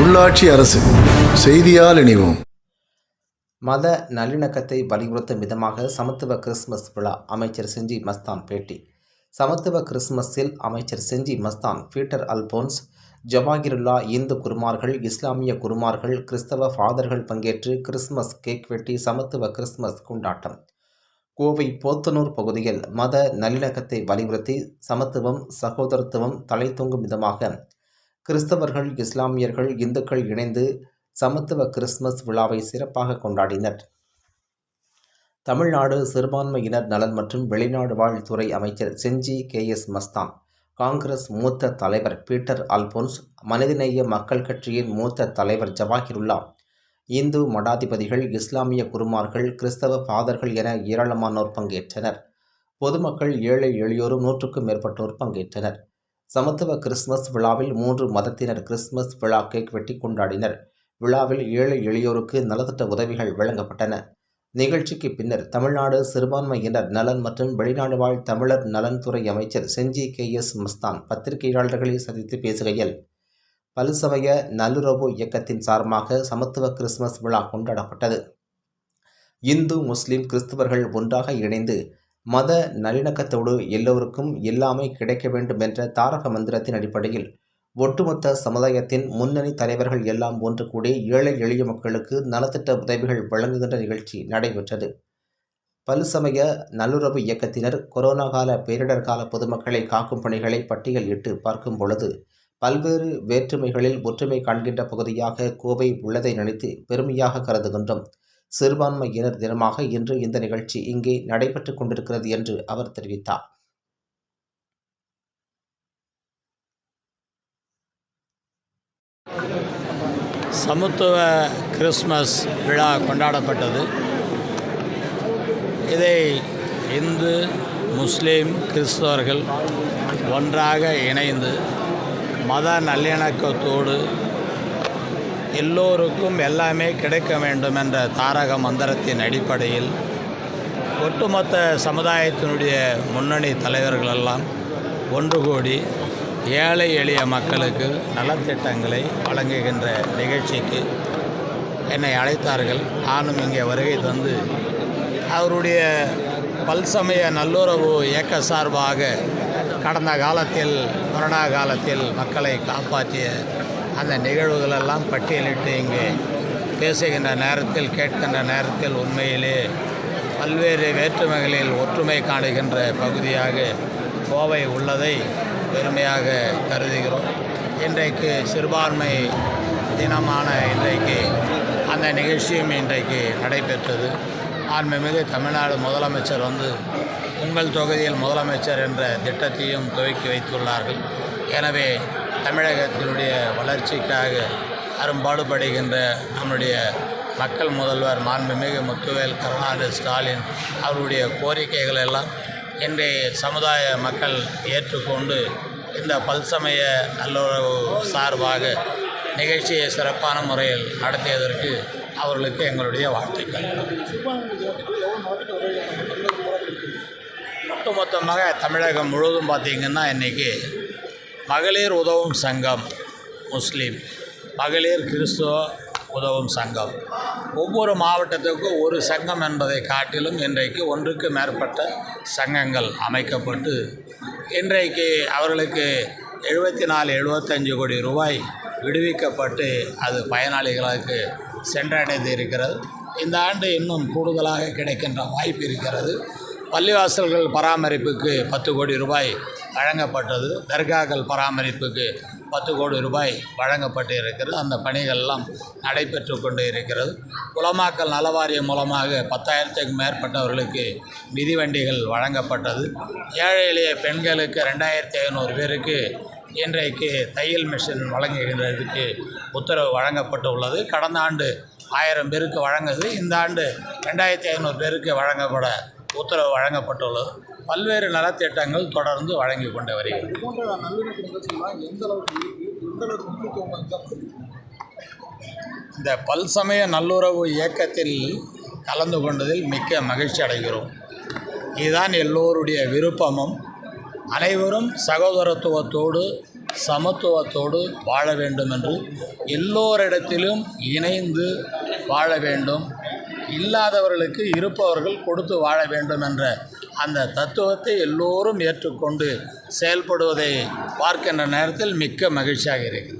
உள்ளாட்சி அரசு செய்தியால் இணைவோம். மத நல்லிணக்கத்தை வலியுறுத்தும் விதமாக சமத்துவ கிறிஸ்துமஸ் விழா அமைச்சர் செஞ்சி மஸ்தான் பேட்டி. சமத்துவ கிறிஸ்துமஸில் அமைச்சர் செஞ்சி மஸ்தான் பீட்டர் அல்போன்ஸ் ஜவாகிருல்லா இந்து குருமார்கள் இஸ்லாமிய குருமார்கள் கிறிஸ்தவ ஃபாதர்கள் பங்கேற்று கிறிஸ்துமஸ் கேக் வெட்டி சமத்துவ கிறிஸ்துமஸ் கொண்டாட்டம். கோவை போத்தனூர் பகுதியில் மத நல்லிணக்கத்தை வலியுறுத்தி சமத்துவம் சகோதரத்துவம் தலை தூங்கும் விதமாக கிறிஸ்தவர்கள் இஸ்லாமியர்கள் இந்துக்கள் இணைந்து சமத்துவ கிறிஸ்துமஸ் விழாவை சிறப்பாக கொண்டாடினர். தமிழ்நாடு சிறுபான்மையினர் நலன் மற்றும் வெளிநாடு வாழ் துறை அமைச்சர் செஞ்சி கே எஸ் மஸ்தான் காங்கிரஸ் மூத்த தலைவர் பீட்டர் அல்போன்ஸ் மனிதநேய மக்கள் கட்சியின் மூத்த தலைவர் ஜவாஹிருல்லா இந்து மடாதிபதிகள் இஸ்லாமிய குருமார்கள் கிறிஸ்தவ பாதர்கள் என ஏராளமானோர் பங்கேற்றனர். பொதுமக்கள் ஏழை எளியோரும் நூற்றுக்கும் மேற்பட்டோர் பங்கேற்றனர். சமத்துவ கிறிஸ்துமஸ் விழாவில் மூன்று மதத்தினர் கிறிஸ்துமஸ் விழா கேக் வெட்டி கொண்டாடினர். விழாவில் ஏழை எளியோருக்கு நலத்திட்ட உதவிகள் வழங்கப்பட்டன. நிகழ்ச்சிக்கு பின்னர் தமிழ்நாடு சிறுபான்மையினர் நலன் மற்றும் வெளிநாடு வாழ் தமிழர் நலன்துறை அமைச்சர் செஞ்சி கே எஸ் மஸ்தான் பத்திரிகையாளர்களை சந்தித்து பேசுகையில் பல்சமய நல்லுறவு இயக்கத்தின் சார்பாக சமத்துவ கிறிஸ்துமஸ் விழா கொண்டாடப்பட்டது. இந்து முஸ்லிம் கிறிஸ்தவர்கள் ஒன்றாக இணைந்து மத நல்லிணக்கத்தோடு எல்லோருக்கும் எல்லாமே கிடைக்க வேண்டும் என்ற தாரக மந்திரத்தின் அடிப்படையில் ஒட்டுமொத்த சமுதாயத்தின் முன்னணி தலைவர்கள் எல்லாம் ஒன்று கூடி ஏழை எளிய மக்களுக்கு நலத்திட்ட உதவிகள் வழங்குகின்ற நிகழ்ச்சி நடைபெற்றது. பல்சமய நல்லுறவு இயக்கத்தினர் கொரோனா கால பேரிடர் கால பொதுமக்களை காக்கும் பணிகளை பட்டியலிட்டு பார்க்கும் பொழுது பல்வேறு வேற்றுமைகளில் ஒற்றுமை காண்கின்ற பகுதியாக கோவை உள்ளதை நினைத்து பெருமையாக கருதுகின்றோம். சிறுபான்மையினர் தினமாக இன்று இந்த நிகழ்ச்சி இங்கே நடைபெற்றுக் கொண்டிருக்கிறது என்று அவர் தெரிவித்தார். சமத்துவ கிறிஸ்மஸ் விழா கொண்டாடப்பட்டது. இதை இந்து முஸ்லீம் கிறிஸ்தவர்கள் ஒன்றாக இணைந்து மத நல்லிணக்கத்தோடு எல்லோருக்கும் எல்லாமே கிடைக்க வேண்டும் என்ற தாரக மந்திரத்தின் அடிப்படையில் ஒட்டுமொத்த சமுதாயத்தினுடைய முன்னணி தலைவர்களெல்லாம் ஒன்று கூடி ஏழை எளிய மக்களுக்கு நலத்திட்டங்களை வழங்குகின்ற நிகழ்ச்சிக்கு என்னை அழைத்தார்கள். நானும் இங்கே வருகை தந்து அவருடைய பல்சமய நல்லுறவு இயக்க சார்பாக கடந்த காலத்தில் கொரோனா காலத்தில் மக்களை காப்பாற்றிய அந்த நிகழ்வுகளெல்லாம் பட்டியலிட்டு இங்கே பேசுகின்ற நேரத்தில் கேட்கின்ற நேரத்தில் உண்மையிலே பல்வேறு வேற்றுமைகளில் ஒற்றுமை காணுகின்ற பகுதியாக கோவை உள்ளதை பெருமையாக கருதுகிறோம். இன்றைக்கு சிறுபான்மை தினமான இன்றைக்கு அந்த நிகழ்ச்சியும் இன்றைக்கு நடைபெற்றது. ஆண்மைமிகு தமிழ்நாடு முதலமைச்சர் வந்து உங்கள் தொகுதியில் முதலமைச்சர் என்ற திட்டத்தையும் துவக்கி வைத்துள்ளார்கள். எனவே தமிழகத்தினுடைய வளர்ச்சிக்காக அரும்பாடுபடுகின்ற நம்முடைய மக்கள் முதல்வர் மாண்புமிகு முத்துவேல் கருணாநிதி ஸ்டாலின் அவருடைய கோரிக்கைகள் எல்லாம் இன்றைய சமுதாய மக்கள் ஏற்றுக்கொண்டு இந்த பல்சமய நல்லுறவு சார்பாக நிகழ்ச்சியை சிறப்பான முறையில் நடத்தியதற்கு அவர்களுக்கு எங்களுடைய வாழ்த்துக்கள். ஒட்டுமொத்தமாக தமிழகம் முழுவதும் பார்த்திங்கன்னா இன்றைக்கி மகளிர் உதவும் சங்கம் முஸ்லீம். மகளிர் கிறிஸ்துவ உதவும் சங்கம். ஒவ்வொரு மாவட்டத்துக்கும் ஒரு சங்கம் என்பதை காட்டிலும் இன்றைக்கு ஒன்றுக்கு மேற்பட்ட சங்கங்கள் அமைக்கப்பட்டு இன்றைக்கு அவர்களுக்கு எழுபத்தி நாலு எழுபத்தஞ்சு கோடி ரூபாய் விடுவிக்கப்பட்டு அது பயனாளிகளுக்கு சென்றடைந்து இருக்கிறது. இந்த ஆண்டு இன்னும் கூடுதலாக கிடைக்கின்ற வாய்ப்பு இருக்கிறது. பள்ளிவாசல்கள் பராமரிப்புக்கு பத்து கோடி ரூபாய் வழங்கப்பட்டது. தர்காக்கள் பராமரிப்புக்கு பத்து கோடி ரூபாய் வழங்கப்பட்டு இருக்கிறது அந்த பணிகள்லாம் நடைபெற்று கொண்டு இருக்கிறது குளமாக்கல் நலவாரியம் மூலமாக பத்தாயிரத்துக்கும் மேற்பட்டவர்களுக்கு மிதிவண்டிகள் வழங்கப்பட்டது. ஏழை எளிய பெண்களுக்கு ரெண்டாயிரத்தி ஐநூறு பேருக்கு இன்றைக்கு தையல் மிஷின் வழங்குகின்றதுக்கு உத்தரவு வழங்கப்பட்டு உள்ளது கடந்த ஆண்டு ஆயிரம் பேருக்கு வழங்குது. இந்த ஆண்டு ரெண்டாயிரத்தி ஐநூறு பேருக்கு வழங்கப்பட உத்தரவு வழங்கப்பட்டுள்ளது. பல்வேறு நலத்திட்டங்கள் தொடர்ந்து வழங்கி கொண்டு வருகிறது. இந்த பல்சமய நல்லுறவு இயக்கத்தில் கலந்து கொண்டதில் மிக்க மகிழ்ச்சி அடைகிறோம். இதுதான் எல்லோருடைய விருப்பமும். அனைவரும் சகோதரத்துவத்தோடு சமத்துவத்தோடு வாழ வேண்டும் என்று எல்லோரிடத்திலும் இணைந்து வாழ வேண்டும். இல்லாதவர்களுக்கு இருப்பவர்கள் கொடுத்து வாழ வேண்டும் என்ற அந்த தத்துவத்தை எல்லோரும் ஏற்றுக்கொண்டு செயல்படுவதை பார்க்கின்ற நேரத்தில் மிக்க மகிழ்ச்சியாக இருக்கிறது.